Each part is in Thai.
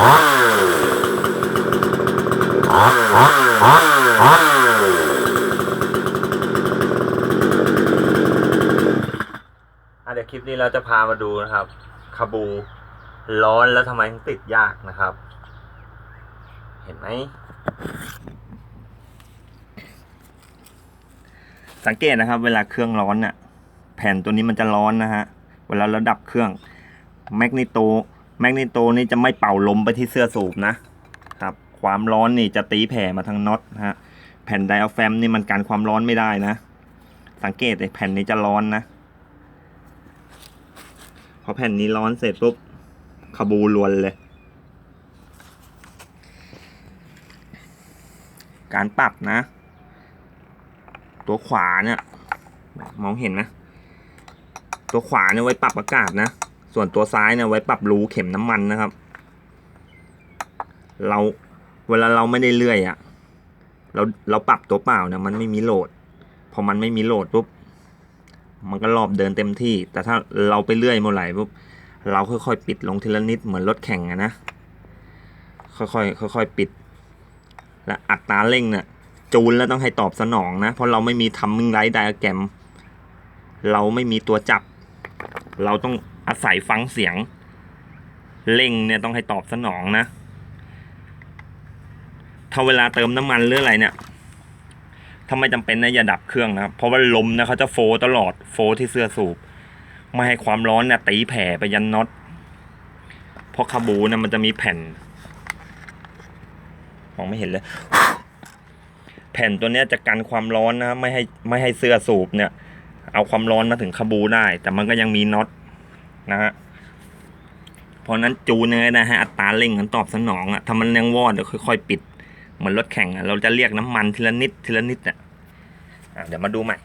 เดี๋ยวคลิปนี้เราจะพามาดูนะครับคาบูร้อนแล้วทำไมติดยากนะครับ เห็นไหม สังเกตนะครับ เวลาเครื่องร้อนน่ะ แผ่นตัวนี้มันจะร้อนนะฮะ เวลาเราดับเครื่องแมกนิโต แมกนิโตนี่จะไม่เป่าลมไปที่เสื้อสูบนะครับ ความร้อนนี่จะตีแผ่มาทางน็อตนะฮะแผ่นไดอะแฟมนี่มันกันความร้อนไม่ได้นะ สังเกตไอ้แผ่นนี้จะร้อนนะพอแผ่นนี้ร้อนเสร็จปุ๊บคาบูลวนเลย การปรับนะ ตัวขวาเนี่ย มองเห็นนะตัวขวาเนี่ยไว้ปรับอากาศนะ ส่วนตัวซ้ายเนี่ยไว้ปรับรูเข็มน้ำมันนะครับ เราเวลาเราไม่ได้เลื่อยอะ่ะเราเราปรับตัวเปล่าเนี่ยมันไม่มีโหลด พอมันไม่มีโหลดปุ๊บมันก็รอบเดินเต็มที่ แต่ถ้าเราไปเลื่อยเมื่อไหร่ปุ๊บเราค่อยๆปิดลงทีละนิดเหมือนรถแข่งอะนะค่อยๆค่อยๆปิด และอัตราเร่งเนี่ยจูนแล้วต้องให้ตอบสนองนะ เพราะเราไม่มีทำมิงไลท์ไดอะแกรม เราไม่มีตัวจับ เราต้อง อาศัยฟังเสียง เร่งเนี่ยต้องให้ตอบสนองนะ ถ้าเวลาเติมน้ำมันหรืออะไรเนี่ยถ้าไม่จำเป็นนะอย่าดับเครื่องนะครับ เพราะว่าลมนะเขาจะโฟตลอดโฟที่เสื้อสูบไม่ให้ความร้อนเนี่ยตีแผ่ไปยันน็อตเพราะคาบูนี่ยมันจะมีแผ่นมองไม่เห็นเลยแผ่นตัวเนี้ยจะกันความร้อนนะไม่ให้ไม่ให้เสื้อสูบเนี่ย เอาความร้อนมาถึงคาบูได้ แต่มันก็ยังมีน็อต นะฮะเพราะนั้นจูนยังไงนะฮะอัตราเร่งมันตอบสนองอะถ้ามันยังวอดเดี๋ยวค่อยๆปิด เหมือนรถแข่งอะเราจะเรียกน้ำมันทีละนิดทีละนิดอะ่ะเดี๋ยวมาดูใหม่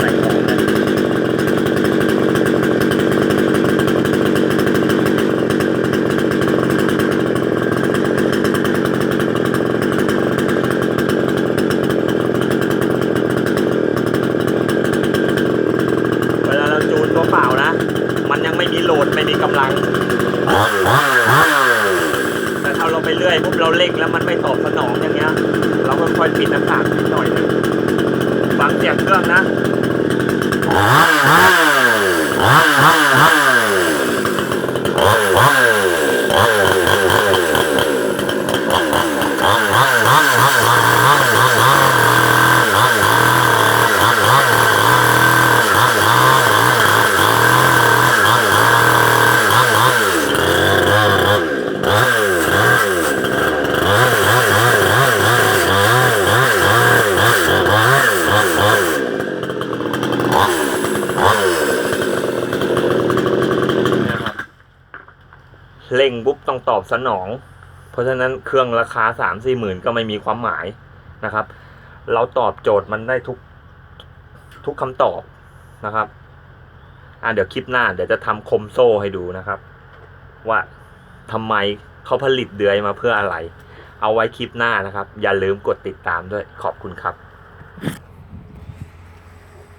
ใส่ของนะเวลาเราจูนตัวเปล่านะ มันยังไม่มีโหลดไม่มี กำลัง แต่ถ้าเราไปเรื่อยปุ๊บเราเร่งแล้วมันไม่ตอบสนองอย่างเงี้ย เราก็ค่อยปิดหน้าต่างนิดหน่อยหนึงฟังเสียงเครื่องนะ เร่งปุ๊บต้องตอบสนอง เพราะฉะนั้นเครื่องราคาสามสี่หมื่นก็ไม่มีความหมายนะครับ เราตอบโจทย์มันได้ทุกทุกคำตอบนะครับอะเดี๋ยวคลิปหน้าเดี๋ยวจะทำคมโซ่ให้ดูนะครับ ว่าทำไมเขาผลิตเดือยมาเพื่ออะไร เอาไว้คลิปหน้านะครับ อย่าลืมกดติดตามด้วยขอบคุณครับ